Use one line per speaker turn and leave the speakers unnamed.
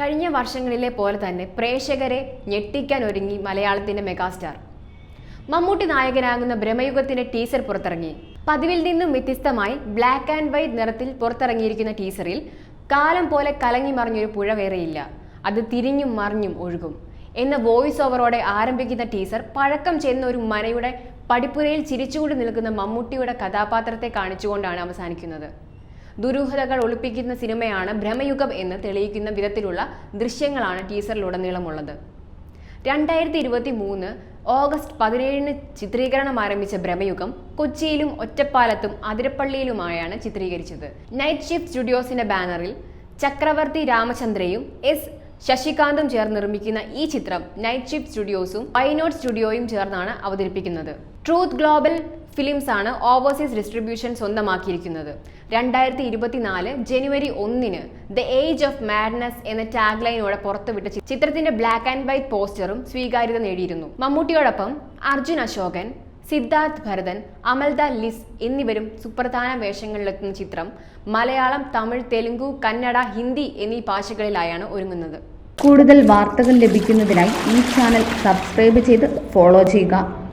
കഴിഞ്ഞ വർഷങ്ങളിലെ പോലെ തന്നെ പ്രേക്ഷകരെ ഞെട്ടിക്കാൻ ഒരുങ്ങി മലയാളത്തിന്റെ മെഗാസ്റ്റാർ. മമ്മൂട്ടി നായകനാകുന്ന ബ്രഹ്മയുഗത്തിന്റെ ടീസർ പുറത്തിറങ്ങി. പതിവിൽ നിന്നും വ്യത്യസ്തമായി ബ്ലാക്ക് ആൻഡ് വൈറ്റ് നിറത്തിൽ പുറത്തിറങ്ങിയിരിക്കുന്ന ടീസറിൽ കാലം പോലെ കലങ്ങി മറിഞ്ഞൊരു പുഴ വേറെയില്ല. അത് തിരിഞ്ഞും മറിഞ്ഞും ഒഴുകും. എന്ന വോയിസ് ഓവറോടെ ആരംഭിക്കുന്ന ടീസർ പഴക്കം ചെന്ന ഒരു മനയുടെ പടിപ്പുരയിൽ ചിരിച്ചുകൊണ്ട് നിൽക്കുന്ന മമ്മൂട്ടിയുടെ കഥാപാത്രത്തെ കാണിച്ചുകൊണ്ടാണ് അവസാനിക്കുന്നത്. ദുരൂഹതകൾ ഒളിപ്പിക്കുന്ന സിനിമയാണ് ഭ്രമയുഗം എന്ന് തെളിയിക്കുന്ന വിധത്തിലുള്ള ദൃശ്യങ്ങളാണ് ടീസറിലുടനീളമുള്ളത്. രണ്ടായിരത്തി ഇരുപത്തി മൂന്ന് ഓഗസ്റ്റ് പതിനേഴിന് ചിത്രീകരണം ആരംഭിച്ച ഭ്രമയുഗം കൊച്ചിയിലും ഒറ്റപ്പാലത്തും അതിരപ്പള്ളിയിലുമായാണ് ചിത്രീകരിച്ചത്. നൈറ്റ് ഷിഫ്റ്റ് സ്റ്റുഡിയോസിന്റെ ബാനറിൽ ചക്രവർത്തി രാമചന്ദ്രയും എസ് ശശികാന്തും ചേർന്ന് നിർമ്മിക്കുന്ന ഈ ചിത്രം നൈറ്റ് ഷിഫ്റ്റ് സ്റ്റുഡിയോസും വൈനോട്ട് സ്റ്റുഡിയോയും ചേർന്നാണ് അവതരിപ്പിക്കുന്നത്. ട്രൂത്ത് ഗ്ലോബൽ ഫിലിംസ് ആണ് ഓവർസീസ് ഡിസ്ട്രിബ്യൂഷൻ സ്വന്തമാക്കിയിരിക്കുന്നത്. രണ്ടായിരത്തി ഇരുപത്തിനാല് ജനുവരി ഒന്നിന് ദ ഏജ് ഓഫ് മാഡ്നസ് എന്ന ടാഗ് ലൈനോടെ പുറത്തുവിട്ട ചിത്രത്തിന്റെ ബ്ലാക്ക് ആൻഡ് വൈറ്റ് പോസ്റ്ററും സ്വീകാര്യത നേടിയിരുന്നു. മമ്മൂട്ടിയോടൊപ്പം അർജുൻ അശോകൻ സിദ്ധാർത്ഥ് ഭരതൻ അമൽദ ലിസ് എന്നിവരും സുപ്രധാന വേഷങ്ങളിലെത്തുന്ന ചിത്രം മലയാളം തമിഴ് തെലുങ്കു കന്നഡ ഹിന്ദി എന്നീ ഭാഷകളിലായാണ് ഒരുങ്ങുന്നത്.
കൂടുതൽ വാർത്തകൾ ലഭിക്കുന്നതിനായി ഈ ചാനൽ സബ്സ്ക്രൈബ് ചെയ്ത് ഫോളോ ചെയ്യുക.